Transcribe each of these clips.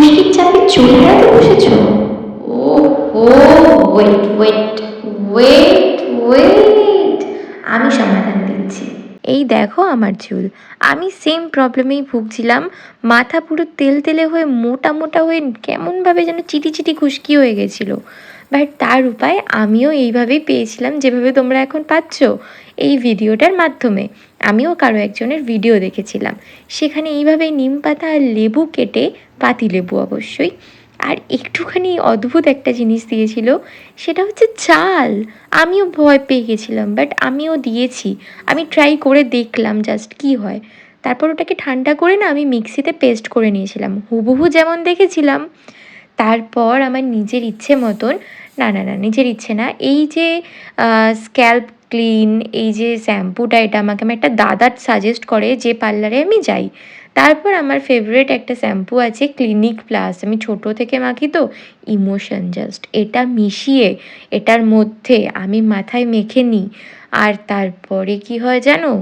খুশকির চাপে চুল বেড়াতে বসেছো? ও ও ওয়েট ওয়েট ওয়েট ওয়েট আমি সমাধান দিচ্ছি। এই দেখো আমার চুল। আমি সেম প্রবলেমেই ভুগছিলাম। মাথা পুরো তেল তেলে হয়ে মোটা মোটা হয়ে কেমনভাবে যেন চিটি চিটি খুশকি হয়ে গেছিল। বাট তার উপায় আমিও এইভাবেই পেয়েছিলাম যেভাবে তোমরা এখন পাচ্ছ এই ভিডিওটার মাধ্যমে। আমিও কারও একজনের ভিডিও দেখেছিলাম। সেখানে এইভাবেই নিম পাতা আর লেবু কেটে পাতি লেবু অবশ্যই। আর একটুখানি অদ্ভুত একটা জিনিস দিয়েছিল, সেটা হচ্ছে চাল। আমিও ভয় পেয়ে গেছিলাম, বাট আমিও দিয়েছি। আমি ট্রাই করে দেখলাম জাস্ট কি হয়। তারপর ওটাকে ঠান্ডা করে না আমি মিক্সিতে পেস্ট করে নিয়েছিলাম। হুবহু যেমন দেখেছিলাম। তারপর আমার নিজের ইচ্ছে মতন, না না না, নিজের ইচ্ছে না, এই যে স্ক্যাল্প ক্লিন এই যে শ্যাম্পুটা এটা আমাকে, আমার একটা দাদা সাজেস্ট করে যে পার্লারে আমি যাই। তারপর আমার ফেভারিট একটা শ্যাম্পু আছে ক্লিনিক প্লাস আমি ছোট থেকে মাখি তো ইমোশন জাস্ট এটা মিশিয়ে, এটার মধ্যে আমি মাথায় মেখে নিই। আর তারপরে কি হয় জানো?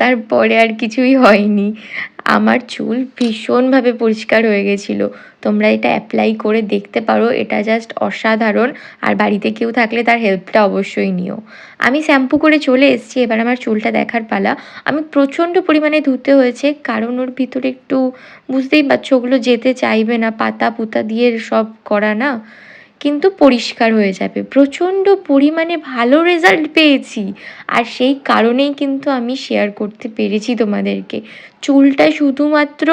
তারপরে আর কিছুই হয়নি। আমার চুল ভীষণভাবে পরিষ্কার হয়ে গেছিল। তোমরা এটা অ্যাপ্লাই করে দেখতে পারো, এটা জাস্ট অসাধারণ। আর বাড়িতে কেউ থাকলে তার হেল্পটা অবশ্যই নিও। আমি শ্যাম্পু করে চলে এসেছি, এবার আমার চুলটা দেখার পালা। আমি প্রচণ্ড পরিমাণে ধুতে হয়েছে, কারণ ওর ভিতরে একটু বুঝতেই পারছ, ওগুলো যেতে চাইবে না পাতা পুতা দিয়ে সব করা না। কিন্তু পরিষ্কার হয়ে যাবে। প্রচণ্ড পরিমাণে ভালো রেজাল্ট পেয়েছি। আর সেই কারণেই কিন্তু আমি শেয়ার করতে পেরেছি তোমাদেরকে। চুলটা শুধুমাত্র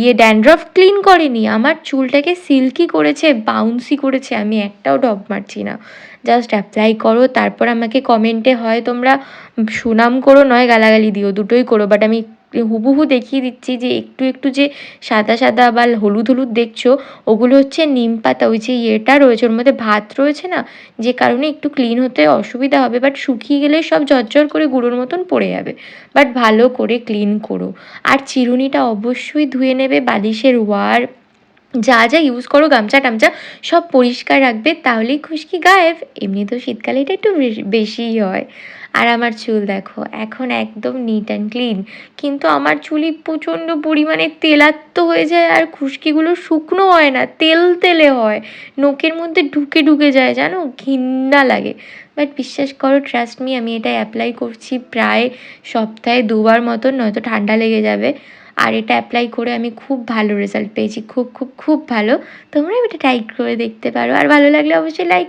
ইয়ে ড্যান্ড্রফ ক্লিন করেনি, আমার চুলটাকে সিল্কি করেছে বাউন্সি করেছে, আমি একটাও ডব মারছি না। জাস্ট অ্যাপ্লাই করো, তারপর আমাকে কমেন্টে হয় তোমরা, সুনাম করো, নয় গালাগালি দিও, দুটোই করো বাট আমি হুবহু দেখিয়ে দিচ্ছি যে একটু একটু যে সাদা সাদা বা হলুদ হলুদ দেখছ, ওগুলো হচ্ছে নিম পাতা, ওই যে ইয়েটা রয়েছে, ওর মধ্যে ভাত রয়েছে না, যে কারণে একটু ক্লিন হতে অসুবিধা হবে বাট শুকিয়ে গেলে সব ঝরঝর করে গুঁড়োর মতন পড়ে যাবে বাট ভালো করে ক্লিন করো। আর চিরুনিটা অবশ্যই ধুয়ে নেবে, বালিশের ওয়ার, যা যা ইউজ করো, গামছা টামছা, সব পরিষ্কার রাখবে, তাহলেই খুশকি গায়েব। এমনি তো শীতকালে এটা একটু বেশ- বেশিই হয়। আর আমার চুল দেখো, এখন একদম নিট অ্যান্ড ক্লিন কিন্তু আমার চুলই প্রচণ্ড পরিমাণে তেলাত্ম হয়ে যায় আর খুশকিগুলো শুকনো হয় না, তেল তেলে হয়। নোকের মধ্যে ঢুকে ঢুকে যায়, জানো? ঘিন্না লাগে। বাট বিশ্বাস করো ট্রাস্ট মি আমি এটা অ্যাপ্লাই করছি প্রায় সপ্তাহে দুবার মতন, নয়তো ঠান্ডা লেগে যাবে। আর এটা অ্যাপ্লাই করে আমি খুব ভালো রেজাল্ট পেয়েছি, খুব খুব খুব ভালো। তোমরা এটা ট্রাই করে দেখতে পারো। আর ভালো লাগলে অবশ্যই লাইক